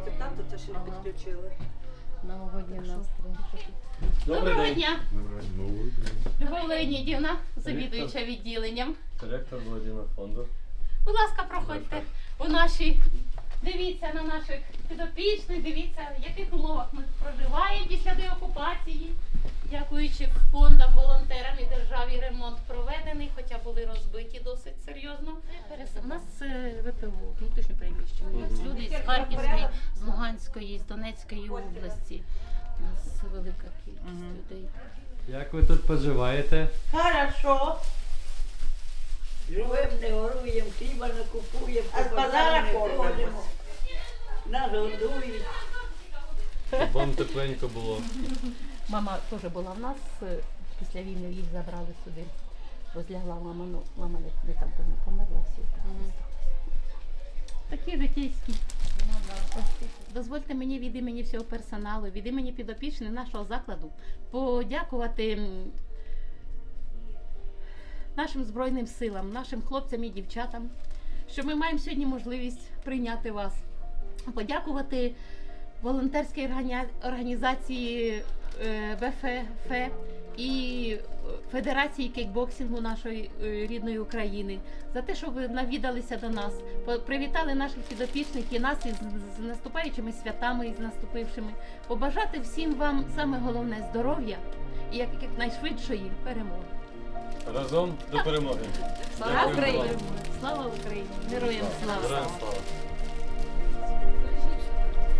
то це ще не підключили. Новогодній настрій. Доброго дня, Любов Леонідівна, завідуюча відділенням. Директор благодійного фонду. Будь ласка, проходьте у наші. Дивіться на наших підопічних, дивіться, в яких умовах ми проживаємо після деокупації. Дякуючи фондам, волонтерам і ремонт проведений, хоча були розбиті досить серйозно. У нас е, ВПО, внутрішньо нас люди з Харківської, з Луганської, з Донецької області. У нас велика кількість людей. Як ви тут поживаєте? Хорошо. Живем, не горуємо, хліба не купуємо, А з базара ходимо. Нас годують. Вам тепленько було. Мама теж була в нас. Е, Після війни їх забрали сюди. Розлягла мама, ну мама не, не там не померла всі. Такі житейські. Дозвольте мені від імені всього персоналу, від імені підопічних нашого закладу подякувати нашим Збройним силам, нашим хлопцям і дівчатам, що ми маємо сьогодні можливість прийняти вас. Подякувати волонтерській організації е, ВФФ і е, Федерації кікбоксингу нашої е, рідної України за те, що ви навідалися до нас, привітали наших підопічних і нас із з наступаючими святами і з наступившими. Побажати всім вам саме головне здоров'я і як, якнайшвидшої перемоги. Разом до перемоги. Слава Дякую Україні! вам. Слава Україні! Героям слава! Героям слава!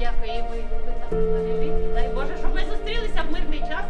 Дякую, ви ви. Дай Боже, щоб ми зустрілися в мирний час